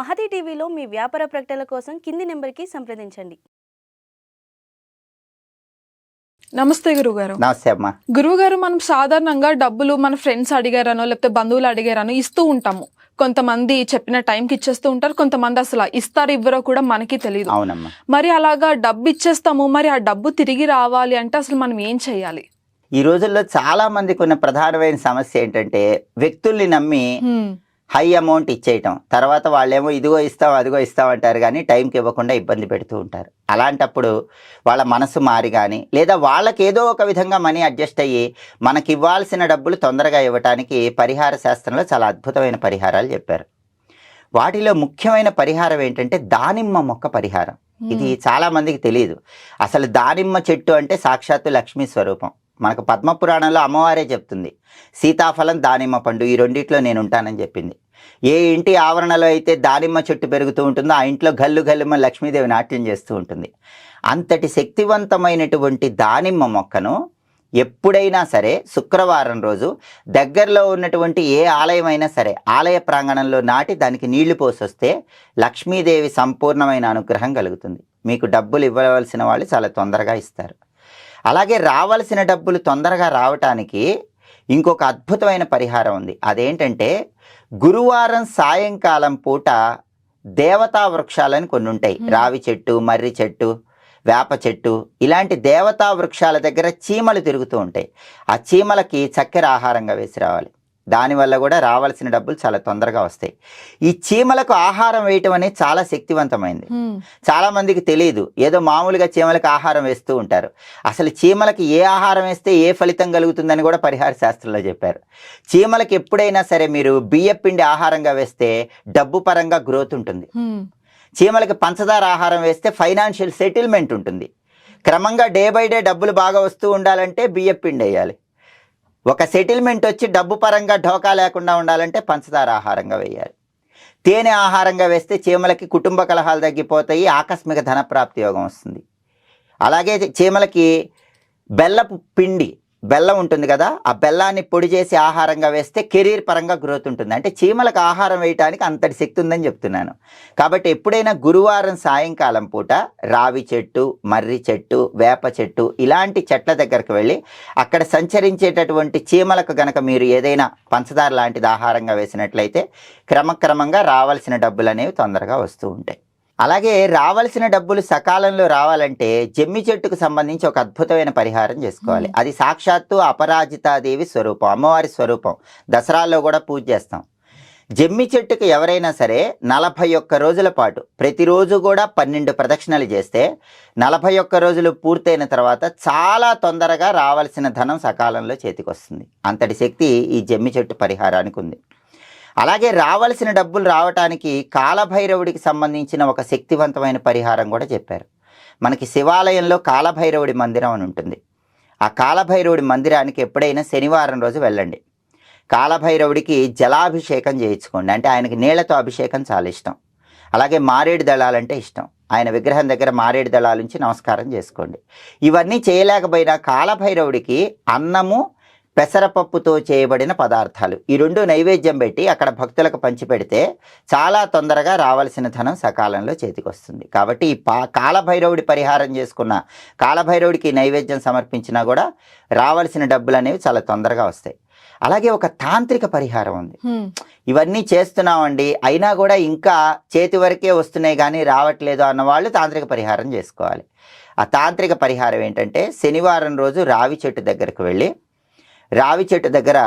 మహతి టీవీలో మీ వ్యాపార ప్రకటనల కోసం కింది నెంబర్కి సంప్రదించండి. నమస్తే గురుగారు. నమస్తే అమ్మా. గురువుగారు మనం సాధారణంగా డబ్బులు మన ఫ్రెండ్స్ అడిగారనో లేకపోతే బంధువులు అడిగారనో ఇస్తూ ఉంటాము. కొంతమంది చెప్పిన టైంకి ఇచ్చేస్తూ ఉంటారు కొంతమంది అసలు ఇస్తారు ఇవ్వరో కూడా మనకి తెలియదు అవునమ్మా. మరి అలాగా డబ్బు ఇచ్చేస్తాము మరి ఆ డబ్బు తిరిగి రావాలి అంటే అసలు మనం ఏం చేయాలి? ఈ రోజుల్లో చాలా మందికి ఉన్న ప్రధానమైన సమస్య ఏంటంటే వ్యక్తుల్ని నమ్మి హై అమౌంట్ ఇచ్చేయటం. తర్వాత వాళ్ళేమో ఇదిగో ఇస్తాం అదిగో ఇస్తాం అంటారు కానీ టైంకి ఇవ్వకుండా ఇబ్బంది పెడుతూ ఉంటారు. అలాంటప్పుడు వాళ్ళ మనసు మారి కానీ లేదా వాళ్ళకి ఏదో ఒక విధంగా మనీ అడ్జస్ట్ అయ్యి మనకి ఇవ్వాల్సిన డబ్బులు తొందరగా ఇవ్వటానికి పరిహార శాస్త్రంలో చాలా అద్భుతమైన పరిహారాలు చెప్పారు. వాటిలో ముఖ్యమైన పరిహారం ఏంటంటే దానిమ్మ మొక్క పరిహారం. ఇది చాలా మందికి తెలియదు అసలు దానిమ్మ చెట్టు అంటే సాక్షాత్తు లక్ష్మీ స్వరూపం. మనకు పద్మపురాణంలో అమ్మవారే చెప్తుంది. సీతాఫలం దానిమ్మ పండు ఈ రెండిట్లో నేను ఉంటానని చెప్పింది. ఏ ఇంటి ఆవరణలో అయితే దానిమ్మ చెట్టు పెరుగుతూ ఉంటుందో ఆ ఇంట్లో గల్లు గల్లుమ లక్ష్మీదేవి నాట్యం చేస్తూ ఉంటుంది. అంతటి శక్తివంతమైనటువంటి దానిమ్మ మొక్కను ఎప్పుడైనా సరే శుక్రవారం రోజు దగ్గరలో ఉన్నటువంటి ఏ ఆలయం అయినా సరే ఆలయ ప్రాంగణంలో నాటి దానికి నీళ్ళు పోసొస్తే లక్ష్మీదేవి సంపూర్ణమైన అనుగ్రహం కలుగుతుంది. మీకు డబ్బులు ఇవ్వవలసిన వాళ్ళు చాలా తొందరగా ఇస్తారు. అలాగే రావాల్సిన డబ్బులు తొందరగా రావటానికి ఇంకొక అద్భుతమైన పరిహారం ఉంది. అదేంటంటే గురువారం సాయంకాలం పూట దేవతా వృక్షాలని కొన్ని ఉంటాయి. రావి చెట్టు మర్రి చెట్టు వేప చెట్టు ఇలాంటి దేవతా వృక్షాల దగ్గర చీమలు తిరుగుతూ ఉంటాయి. ఆ చీమలకి చక్కెర ఆహారంగా వేసి రావాలి. దానివల్ల కూడా రావాల్సిన డబ్బులు చాలా తొందరగా వస్తాయి. ఈ చీమలకు ఆహారం వేయటం అనేది చాలా శక్తివంతమైంది. చాలా మందికి తెలియదు ఏదో మామూలుగా చీమలకు ఆహారం వేస్తూ ఉంటారు. అసలు చీమలకి ఏ ఆహారం వేస్తే ఏ ఫలితం కలుగుతుందని కూడా పరిహార శాస్త్రంలో చెప్పారు. చీమలకి ఎప్పుడైనా సరే మీరు బియ్య పిండి ఆహారంగా వేస్తే డబ్బు పరంగా గ్రోత్ ఉంటుంది. చీమలకి పంచదార ఆహారం వేస్తే ఫైనాన్షియల్ సెటిల్మెంట్ ఉంటుంది. క్రమంగా డే బై డే డబ్బులు బాగా వస్తూ ఉండాలంటే బియ్య పిండి వేయాలి. ఒక సెటిల్మెంట్ వచ్చి డబ్బు పరంగా ఢోకా లేకుండా ఉండాలంటే పంచదార ఆహారంగా వేయాలి. తేనె ఆహారంగా వేస్తే చీమలకి కుటుంబ కలహాలు తగ్గిపోతాయి ఆకస్మిక ధనప్రాప్తి యోగం వస్తుంది. అలాగే చీమలకి బెల్లపు పిండి బెల్లం ఉంటుంది కదా ఆ బెల్లాన్ని పొడి చేసి ఆహారంగా వేస్తే కెరీర్ పరంగా గ్రోత్ ఉంటుంది. అంటే చీమలకు ఆహారం వేయటానికి అంతటి శక్తి ఉందని చెప్తున్నాను. కాబట్టి ఎప్పుడైనా గురువారం సాయంకాలం పూట రావి చెట్టు మర్రి చెట్టు వేప చెట్టు ఇలాంటి చెట్ల దగ్గరకు వెళ్ళి అక్కడ సంచరించేటటువంటి చీమలకు గనక మీరు ఏదైనా పంచదార లాంటిది ఆహారంగా వేసినట్లయితే క్రమక్రమంగా రావాల్సిన డబ్బులు అనేవి తొందరగా వస్తూ ఉంటాయి. అలాగే రావాల్సిన డబ్బులు సకాలంలో రావాలంటే జమ్మి చెట్టుకు సంబంధించి ఒక అద్భుతమైన పరిహారం చేసుకోవాలి. అది సాక్షాత్తు అపరాజితాదేవి స్వరూపం అమ్మవారి స్వరూపం. దసరాల్లో కూడా పూజ చేస్తాం. జమ్మి చెట్టుకు ఎవరైనా సరే నలభై ఒక్క రోజుల పాటు ప్రతిరోజు కూడా పన్నెండు ప్రదక్షిణలు చేస్తే నలభై ఒక్క రోజులు పూర్తయిన తర్వాత చాలా తొందరగా రావాల్సిన ధనం సకాలంలో చేతికొస్తుంది. అంతటి శక్తి ఈ జమ్మి చెట్టు పరిహారానికి ఉంది. అలాగే రావాల్సిన డబ్బులు రావటానికి కాలభైరవుడికి సంబంధించిన ఒక శక్తివంతమైన పరిహారం కూడా చెప్పారు. మనకి శివాలయంలో కాలభైరవుడి మందిరం అని ఉంటుంది. ఆ కాలభైరవుడి మందిరానికి ఎప్పుడైనా శనివారం రోజు వెళ్ళండి. కాలభైరవుడికి జలాభిషేకం చేయించుకోండి. అంటే ఆయనకి నీళ్ళతో అభిషేకం చాలా ఇష్టం. అలాగే మారేడు దళాలంటే ఇష్టం. ఆయన విగ్రహం దగ్గర మారేడు దళాల నుంచి నమస్కారం చేసుకోండి. ఇవన్నీ చేయలేకపోయినా కాలభైరవుడికి అన్నము పెసరపప్పుతో చేయబడిన పదార్థాలు. ఈ రెండు నైవేద్యం పెట్టి అక్కడ భక్తులకు పంచిపెడితే చాలా తొందరగా రావాల్సిన ధనం సకాలంలో చేతికొస్తుంది. కాబట్టి ఈ పా కాలభైరవుడి పరిహారం చేసుకున్న కాలభైరవుడికి నైవేద్యం సమర్పించినా కూడా రావాల్సిన డబ్బులు అనేవి చాలా తొందరగా వస్తాయి. అలాగే ఒక తాంత్రిక పరిహారం ఉంది. ఇవన్నీ చేస్తున్నామండి. అయినా కూడా ఇంకా చేతి వరకే వస్తున్నాయి కానీ రావట్లేదు అన్న వాళ్ళు తాంత్రిక పరిహారం చేసుకోవాలి. ఆ తాంత్రిక పరిహారం ఏంటంటే శనివారం రోజు రావి చెట్టు దగ్గరకు వెళ్ళి రావి చెట్టు దగ్గర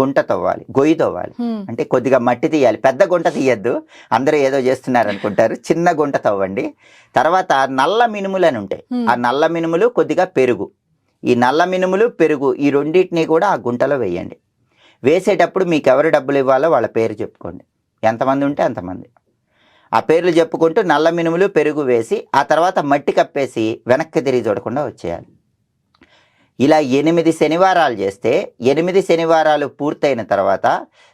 గుంట తవ్వాలి గొయ్యి తవ్వాలి. అంటే కొద్దిగా మట్టి తీయాలి. పెద్ద గుంట తీయద్దు. అందరూ ఏదో చేస్తున్నారు అనుకుంటారు చిన్న గుంట తవ్వండి. తర్వాత నల్ల మినుములు అని ఉంటాయి. ఆ నల్ల మినుములు కొద్దిగా పెరుగు. ఈ నల్ల మినుములు పెరుగు ఈ రెండింటిని కూడా ఆ గుంటలో వేయండి. వేసేటప్పుడు మీకు ఎవరు డబ్బులు ఇవ్వాలో వాళ్ళ పేరు చెప్పుకోండి. ఎంతమంది ఉంటే అంతమంది. ఆ పేర్లు చెప్పుకుంటూ నల్ల మినుములు పెరుగు వేసి ఆ తర్వాత మట్టి కప్పేసి వెనక్కి తిరిగి చూడకుండా వచ్చేయాలి. ఇలా ఎనిమిది శనివారాలు చేస్తే ఎనిమిది శనివారాలు పూర్తయిన తర్వాత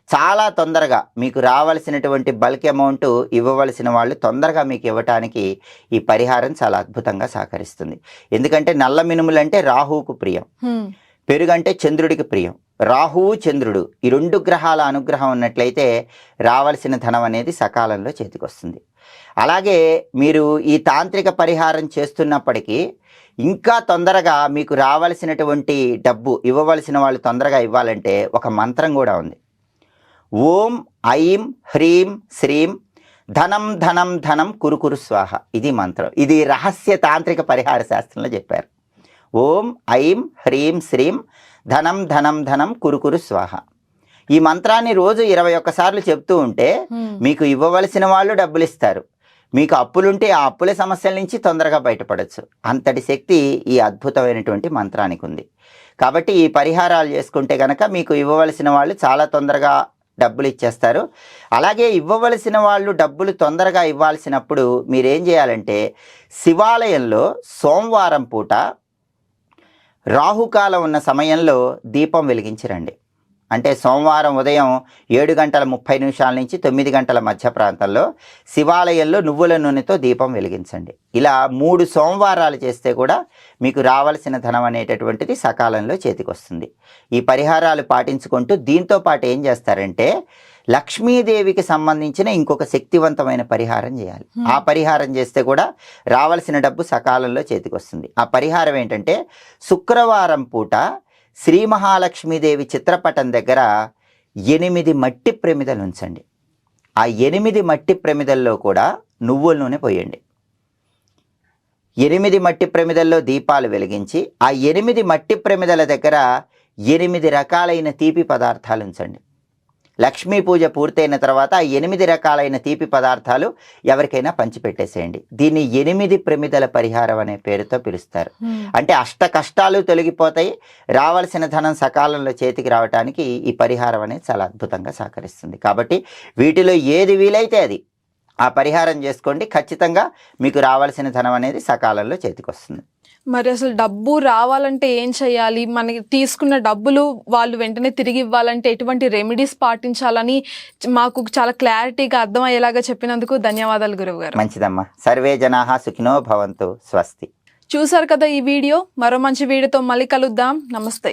చాలా తొందరగా మీకు రావాల్సినటువంటి బల్క్ అమౌంట్ ఇవ్వవలసిన వాళ్ళు తొందరగా మీకు ఇవ్వటానికి ఈ పరిహారం చాలా అద్భుతంగా సహకరిస్తుంది. ఎందుకంటే నల్ల మినుములు అంటే రాహువుకు ప్రియం. పెరుగంటే చంద్రుడికి ప్రియం. రాహువు చంద్రుడు ఈ రెండు గ్రహాల అనుగ్రహం ఉన్నట్లయితే రావాల్సిన ధనం అనేది సకాలంలో చేతికొస్తుంది. అలాగే మీరు ఈ తాంత్రిక పరిహారం చేస్తున్నప్పటికీ ఇంకా తొందరగా మీకు రావాల్సినటువంటి డబ్బు ఇవ్వవలసిన వాళ్ళు తొందరగా ఇవ్వాలంటే ఒక మంత్రం కూడా ఉంది. ఓం ఐం హ్రీం శ్రీం ధనం ధనం ధనం కురుకురు స్వాహ. ఇది మంత్రం. ఇది రహస్య తాంత్రిక పరిహార శాస్త్రంలో చెప్పారు. ఓం ఐం హ్రీం శ్రీం ధనం ధనం ధనం కురుకురు స్వాహ. ఈ మంత్రాన్ని రోజు ఇరవై ఒక్కసార్లు చెప్తూ ఉంటే మీకు ఇవ్వవలసిన వాళ్ళు డబ్బులు ఇస్తారు మీకు అప్పులుంటే ఆ అప్పుల సమస్యల నుంచి తొందరగా బయటపడచ్చు. అంతటి శక్తి ఈ అద్భుతమైనటువంటి మంత్రానికి ఉంది కాబట్టి ఈ పరిహారాలు చేసుకుంటే కనుక మీకు ఇవ్వవలసిన వాళ్ళు చాలా తొందరగా డబ్బులు ఇచ్చేస్తారు అలాగే ఇవ్వవలసిన వాళ్ళు డబ్బులు తొందరగా ఇవ్వాల్సినప్పుడు మీరేం చేయాలంటే శివాలయంలో సోమవారం పూట రాహుకాలం ఉన్న సమయంలో దీపం వెలిగించిరండి. అంటే సోమవారం ఉదయం ఏడు గంటల ముప్పై నిమిషాల నుంచి తొమ్మిది గంటల మధ్య ప్రాంతంలో శివాలయంలో నువ్వుల నూనెతో దీపం వెలిగించండి. ఇలా మూడు సోమవారాలు చేస్తే కూడా మీకు రావాల్సిన ధనం అనేటటువంటిది సకాలంలో చేతికొస్తుంది. ఈ పరిహారాలు పాటించుకుంటూ దీంతో పాటు ఏం చేస్తారంటే లక్ష్మీదేవికి సంబంధించిన ఇంకొక శక్తివంతమైన పరిహారం చేయాలి. ఆ పరిహారం చేస్తే కూడా రావాల్సిన డబ్బు సకాలంలో చేతికొస్తుంది. ఆ పరిహారం ఏంటంటే శుక్రవారం పూట శ్రీ మహాలక్ష్మీదేవి చిత్రపటం దగ్గర ఎనిమిది మట్టి ప్రమిదలు ఉంచండి. ఆ ఎనిమిది మట్టి ప్రమిదల్లో కూడా నువ్వుల నూనె పోయండి. ఎనిమిది మట్టి ప్రమిదల్లో దీపాలు వెలిగించి ఆ ఎనిమిది మట్టి ప్రమిదల దగ్గర ఎనిమిది రకాలైన తీపి పదార్థాలు ఉంచండి. లక్ష్మీ పూజ పూర్తయిన తర్వాత ఎనిమిది రకాలైన తీపి పదార్థాలు ఎవరికైనా పంచిపెట్టేసేయండి. దీన్ని ఎనిమిది ప్రమిదల పరిహారం అనే పేరుతో పిలుస్తారు. అంటే అష్ట కష్టాలు తొలగిపోతాయి. రావాల్సిన ధనం సకాలంలో చేతికి రావడానికి ఈ పరిహారం అనేది చాలా అద్భుతంగా సహకరిస్తుంది. కాబట్టి వీటిలో ఏది వీలైతే అది ఆ పరిహారం చేసుకోండి. ఖచ్చితంగా మీకు రావాల్సిన ధనం అనేది సకాలంలో చేతికి వస్తుంది మరి అసలు డబ్బు రావాలంటే ఏం చేయాలి? మనకి తీసుకున్న డబ్బులు వాళ్ళు వెంటనే తిరిగి ఇవ్వాలంటే ఎటువంటి రెమెడీస్ పాటించాలని మాకు చాలా క్లారిటీగా అర్థమయ్యేలాగా చెప్పినందుకు ధన్యవాదాలు గురువు గారు. మంచిదమ్మా. సర్వే జనాహ సుఖినో భవంతు. స్వస్తి. చూసారు కదా ఈ వీడియో? మరో మంచి వీడియోతో మళ్ళీ కలుద్దాం. నమస్తే.